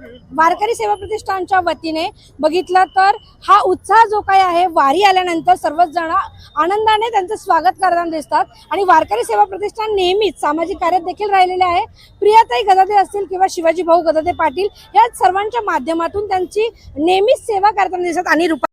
वारकरी सेवा प्रतिष्ठानच्या वतीने बघितलं तर हा उत्साह जो काय आहे वारी आल्यानंतर सर्वच जण आनंदाने त्यांचं स्वागत करताना दिसतात. आणि वारकरी सेवा प्रतिष्ठान नेहमीच सामाजिक कार्यात देखील राहिलेले आहे. प्रियाताई गदादे असतील किंवा शिवाजी भाऊ गदादे पाटील या सर्वांच्या माध्यमातून त्यांची नेहमीच सेवा करताना दिसतात. आणि रुपा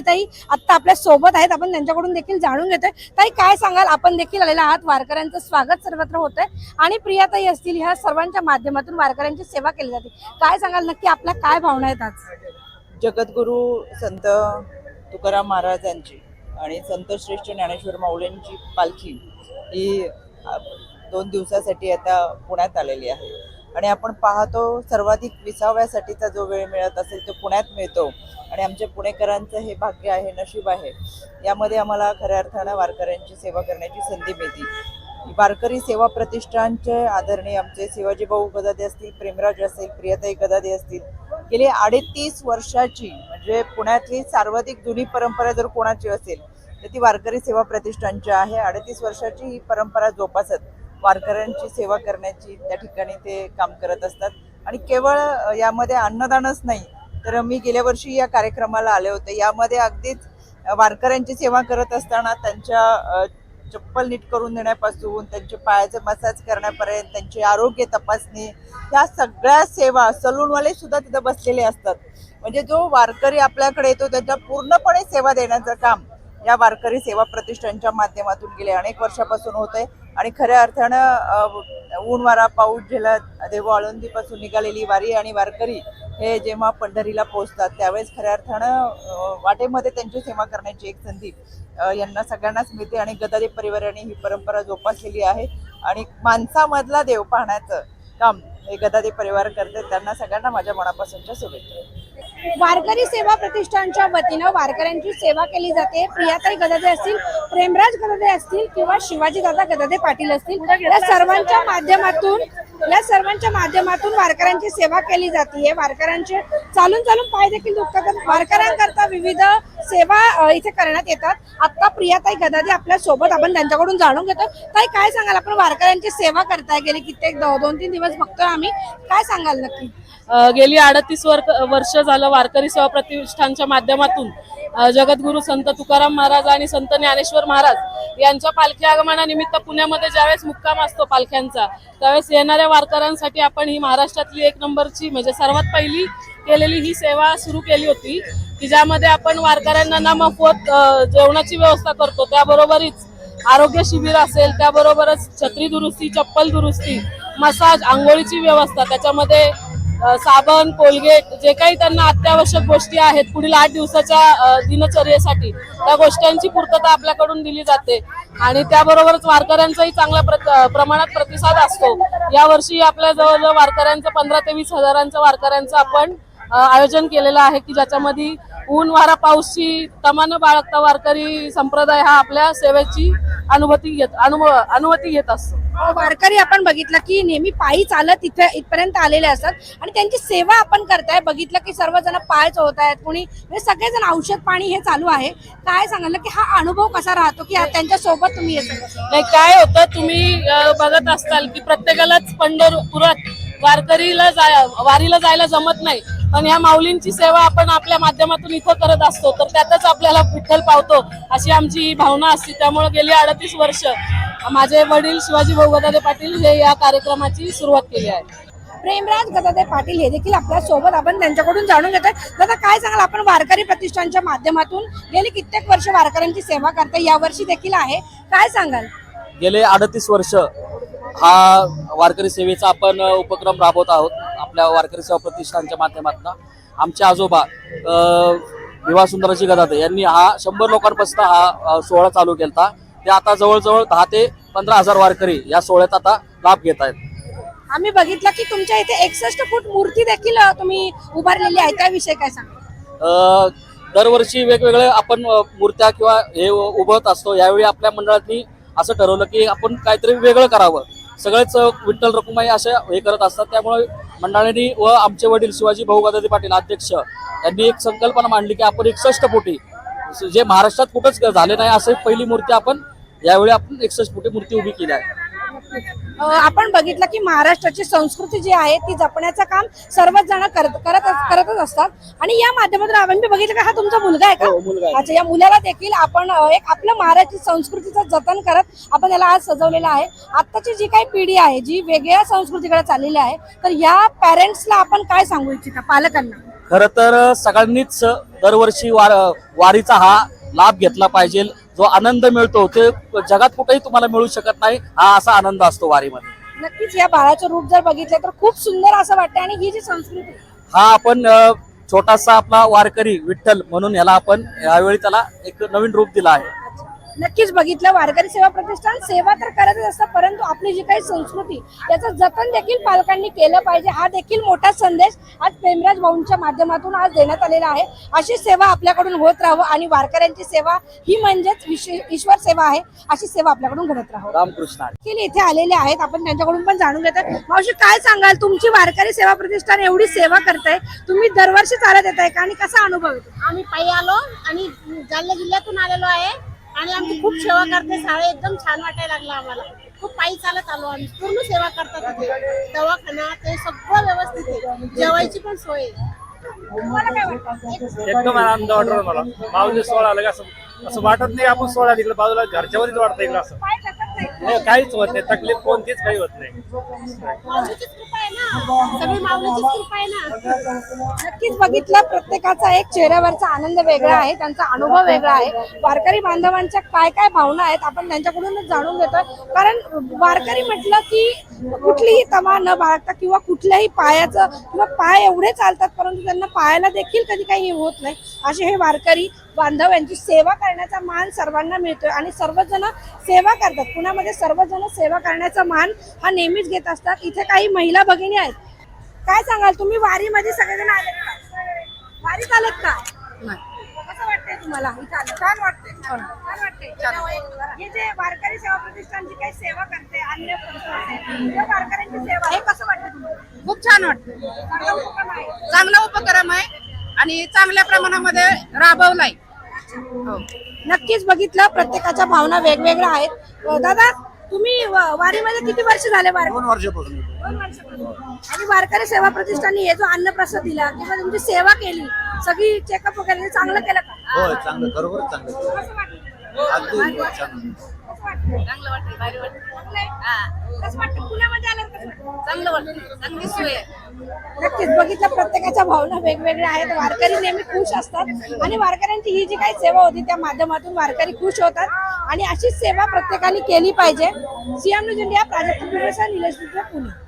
ताई. आता आपल्यासोबत आहेत. आपण त्यांच्याकडून देखील जाणून घेतोय. ताई काय सांगाल? आपण देखील आलेला आहात. वारकऱ्यांचं स्वागत सर्वत्र होतंय. आणि प्रियाताई असतील ह्या सर्वांच्या माध्यमातून वारकऱ्यांची सेवा केली जाते. काय सांगाल? नक्की आपल्या काय भावना आहेत आज? जगद्गुरू संत तुकाराम महाराजांची आणि संत श्रेष्ठ ज्ञानेश्वर माऊलींची पालखी ही दोन दिवसासाठी आता पुण्यात आलेली आहे. आणि आपण पाहतो सर्वाधिक विसाव्यासाठीचा जो वेळ मिळत असेल तो पुण्यात मिळतो. आणि आमच्या पुणेकरांचं हे भाग्य आहे नशीब आहे. यामध्ये आम्हाला खऱ्या अर्थानं वारकऱ्यांची सेवा करण्याची संधी मिळते. वारकरी सेवा प्रतिष्ठानचे आदरणीय आमचे शिवाजी भाऊ गदादे असतील प्रेमराज असेल प्रियताई गदादे असतील. गेली अडतीस वर्षाची म्हणजे पुण्यातली सर्वाधिक जुनी परंपरा जर कोणाची असेल तर ती वारकरी सेवा प्रतिष्ठानची आहे. अडतीस वर्षाची ही परंपरा जोपासत वारकऱ्यांची सेवा करण्याची त्या ठिकाणी ते काम करत असतात. आणि केवळ यामध्ये अन्नदानच नाही तर मी गेल्या वर्षी या कार्यक्रमाला आले होते. यामध्ये अगदीच वारकऱ्यांची सेवा करत असताना त्यांच्या चप्पल नीट करून देण्यापासून त्यांचे पायाचे मसाज करण्यापर्यंत त्यांची आरोग्य तपासणी ह्या सगळ्या सेवा सलूनवाले सुद्धा तिथं बसलेले असतात. म्हणजे जो वारकरी आपल्याकडे येतो त्यांच्या पूर्णपणे सेवा देण्याचं काम या वारकरी सेवा प्रतिष्ठानच्या माध्यमातून गेले. अनेक वर्षापासून होत आहे आणि खऱ्या अर्थानं ऊन वारा पाऊस झेलत देव आळंदीपासून निघालेली वारी आणि वारकरी हे जेव्हा पंढरीला पोहोचतात त्यावेळेस खऱ्या अर्थानं वाटेमध्ये त्यांची सेवा करण्याची एक संधी यांना सगळ्यांनाच मिळते आणि गदादे परिवाराने ही परंपरा जोपासलेली आहे. आणि माणसामधला देव पाहण्याचं काम हे गदादे परिवार करते त्यांना सगळ्यांना माझ्या मनापासूनच्या शुभेच्छा. वारकरी सेवा प्रतिष्ठानच्या वतीनं वारकऱ्यांची सेवा केली जाते. प्रियाताई गदादे असतील प्रेमराज गदादे असतील किंवा शिवाजी दादा गदादे पाटील असतील या सर्वांच्या माध्यमातून या सर्वांच्या माध्यमातून वारकऱ्यांची सेवा केली जाते वारकऱ्यांचे चालून चालून पाय देखील दुखतात. वारकऱ्यांकरता विविध सेवा इथे करण्यात येतात. आता प्रियाताई गदादी आपल्यासोबत आपण त्यांच्याकडून जाणून घेतो. ताई काय सांगाल? आपण वारकऱ्यांची सेवा करताय. गेली कित्येक दोन तीन दिवस बघतोय आम्ही. काय सांगाल नक्की? गेली अडतीस वर्ष झालं वारकरी सेवा प्रतिष्ठानच्या माध्यमातून जगद्गुरु संत तुकाराम महाराज आणि संत ज्ञानेश्वर महाराज यांच्या पालखी आगमनानिमित्त पुण्यामध्ये ज्यावेळेस मुक्काम असतो पालख्यांचा त्यावेळेस येणाऱ्या वारकऱ्यांसाठी आपण ही महाराष्ट्रातली एक नंबरची म्हणजे सर्वात पहिली केलेली ही सेवा सुरू केली होती की ज्यामध्ये आपण वारकऱ्यांना ना मोफत जेवणाची व्यवस्था करतो. त्याबरोबरीच आरोग्य शिबिर असेल त्याबरोबरच छत्री दुरुस्ती चप्पल दुरुस्ती मसाज आंघोळीची व्यवस्था त्याच्यामध्ये साबण कोलगेट जे काही त्यांना अत्यावश्यक गोष्टी आहेत पुढील आठ दिवसाच्या दिनचर्येसाठी त्या गोष्टींची पूर्तता आपल्याकडून दिली जाते. आणि त्याबरोबरच वारकऱ्यांचाही चांगल्या प्रत- प्रमाणात प्रतिसाद असतो. यावर्षी आपल्या जवळजवळ वारकऱ्यांचं पंधरा ते वीस हजारांचं वारकऱ्यांचं आपण आयोजन केलेलं आहे की ज्याच्यामध्ये ऊन वारा पाऊसची तमानं बाळगता वारकरी संप्रदाय हा आपल्या सेवेची अनुभूती घेत अनुभव अनुमती घेत असतो. वारकरी आपण बघितलं की नेहमी पायी चालत इथे इथपर्यंत आलेले असतात. आणि त्यांची सेवा आपण करताय. बघितलं की सर्वजण पाय चोवत आहेत कोणी म्हणजे सगळेजण औषध पाणी हे चालू आहे. काय सांगितलं की हा अनुभव कसा राहतो की त्यांच्यासोबत तुम्ही नाही काय होतं तुम्ही बघत असताल की प्रत्येकालाच पंढरपुरात वारकरीला जाय वारीला जायला जमत नाही. पण ह्या माऊलींची सेवा आपण आपल्या माध्यमातून इथं करत असतो. तर त्यातच आपल्याला विठ्ठल पावतो अशी आमची भावना असते. त्यामुळे गेली अडतीस वर्ष माझे वडील शिवाजी भाऊ गदादे पाटील हे या कार्यक्रमाची सुरुवात केली आहे. प्रेमराज गदादे पाटील हे देखील आपल्यासोबत आपण त्यांच्याकडून जाणून घेतोय. दादा काय सांगाल? आपण वारकरी प्रतिष्ठानच्या माध्यमातून गेली कित्येक वर्ष वारकऱ्यांची सेवा करताय या वर्षी देखील आहे. काय सांगाल? गेले अडतीस वर्ष हा वारकरी सेवेचा आपण उपक्रम राबवत आहोत आपल्या वारकरी सेवा प्रतिष्ठानच्या माध्यमातून. आमचे आजोबा विवाह गदाते यांनी हा शंभर लोकांपासून हा सोहळा चालू केला ते आता जवळजवळ दहा ते पंधरा हजार वारकरी या सोहळ्यात आता लाभ घेत आहेत. आम्ही बघितलं की तुमच्या इथे एकसष्ट फूट मूर्ती देखील तुम्ही उभारलेली आहे. त्याविषयी काय सांगा दरवर्षी वेगवेगळे आपण मूर्त्या किंवा हे उभवत असतो. यावेळी आपल्या मंडळातनी असं ठरवलं की आपण काहीतरी वेगळं करावं. सगळेच विठ्ठल रखुमाई असे हे करत असतात. त्यामुळे मंडळाने व आमचे वडील शिवाजी भाऊ गदादी पाटील अध्यक्ष यांनी एक संकल्पना मांडली की आपण एकसष्ट फुटी जे महाराष्ट्रात कुठंच झाले नाही असे पहिली मूर्ती आपण यावेळी आपण एकसष्ट फुटी मूर्ती उभी केली आहे. अ, आपण बघितलं की महाराष्ट्राची संस्कृती जी आहे ती जपण्याचं काम सर्वच जण करत करत करतच असतात. आणि या माध्यमातून आपण मी बघितलं का हा तुमचा मुलगा आहे हो, मुलगा का आहे. अच्छा या मुलाला देखील आपण अ, एक आपल्या महाराष्ट्र संस्कृतीचं जतन करत आपण याला आज सजवलेलं आहे. आत्ताची जी काही पिढी आहे जी वेगळ्या संस्कृतीकडे चाललेली आहे तर या पॅरेंट्सला आपण काय सांगू इच्छिता पालकांना? खर तर सगळ्यांनीच दरवर्षी वार वारीचा हा लाभ घेतला पाहिजे. जो आनंद मिळतो ते जगात कुठेही तुम्हाला मिळू शकत नाही. हा असा आनंद असतो वारीमध्ये. नक्कीच या बाळाचं रूप जर बघितलं तर खूप सुंदर असं वाटतं आणि ही जी संस्कृती हा आपण छोटासा आपला वारकरी विठ्ठल म्हणून याला आपण यावेळी त्याला एक नवीन रूप दिला आहे. नक्कीच बघितलं. वारकरी सेवा प्रतिष्ठान सेवा तर करतच असतं परंतु आपली जी काही संस्कृती याचं जतन देखील पालकांनी केलं पाहिजे. हा देखील मोठा संदेश आज प्रेमराज भाऊंच्या माध्यमातून आज देण्यात आलेला आहे. अशी सेवा आपल्याकडून होत राहावं आणि वारकऱ्यांची सेवा ही म्हणजेच ईश्वर सेवा आहे अशी सेवा आपल्याकडून घडत राहावं. रामकृष्ण इथे आलेले आहेत. आपण त्यांच्याकडून पण जाणून घेतात मावशी काय सांगाल? तुमची वारकरी सेवा प्रतिष्ठान एवढी सेवा करताय. तुम्ही दरवर्षी चालत येत आहे का? आणि कसा अनुभव येतो आम्ही पायी आलो आणि जालना जिल्ह्यातून आलेलो आहे. आणि आमची खूप सेवा करते. साळे एकदम छान वाटायला लागलं आम्हाला. खूप पायी चालत आलो आम्ही. पूर्ण सेवा करतात तिथे दवाखाना ते सगळं व्यवस्थित आहे. जेवायची पण सोय आहे. तुम्हाला काय वाटतं? एकदम आनंद वाटतो मला. माऊली सोहळा आला का असं असं वाटत नाही आपण सोहळा तिकडे बाजूला घरच्यावरच वाटतं इकडं असं. हो, काहीच होत नाही. तकलीफ कोणतीच काही होत नाही. माऊलीचीच कृपा आहे ना? सगळी माऊलीचीच कृपा आहे ना? नक्कीच बघितलं प्रत्येकाचा एक चेहऱ्यावरचा आनंद वेगळा आहे त्यांचा अनुभव वेगळा आहे. वारकरी बांधवांच्या काय काय भावना आहेत आपण त्यांच्याकडूनच जाणून घेतोय. कारण वारकरी म्हटलं की कुठलीही तमा न बाळगता किंवा कुठल्याही पायाचं किंवा पाय एवढे चालतात परंतु त्यांना पायाला देखील कधी काही होत नाही. असे हे वारकरी बांधव यांची सेवा करण्याचा मान सर्वांना मिळतोय. आणि सर्वजण सेवा करतात. पुण्यामध्ये सर्वजण सेवा करण्याचा मान हा नेहमीच घेत असतात. इथे काही महिला भगिनी आहेत. काय सांगाल? तुम्ही वारीमध्ये सगळेजण आलेत का? वारीत आलेत का? कसं वाटतंय तुम्हाला? इथं आलं? छान हे जे वारकरी सेवा प्रतिष्ठानची काही सेवा करते अन्य वारकऱ्यांची सेवा हे कसं वाटतं तुम्हाला? खूप छान वाटतं चांगला उपक्रम आहे. चांगला उपक्रम आहे आणि चांगल्या प्रमाणामध्ये राबवलाय. नक्कीच बघितलं. प्रत्येकाच्या भावना वेगवेगळ्या आहेत. दादा तुम्ही वारीमध्ये किती वर्ष झाले दोन वर्षापासून. आणि वारकरी सेवा प्रतिष्ठानने हे जो अन्नप्रसाद दिला किंवा तुमची सेवा केली सगळी चेकअप वगैरे हे चांगलं केलं का? हो चांगलं. खरोखरच चांगलं अगदी वाटलं चांगलं वाटतं भारी पुण्यामध्ये आल्यावर कसं वाटतं? चांगलं वाटतं चांगली सोय आहे. नक्कीच बघितलं प्रत्येकाच्या भावना वेगवेगळ्या आहेत. वारकरी नेहमी खुश असतात. आणि वारकऱ्यांची ही जी काही सेवा होती त्या माध्यमातून वारकरी खुश होतात. आणि अशीच सेवा प्रत्येकाने केली पाहिजे. CM news India Prajakt Pune.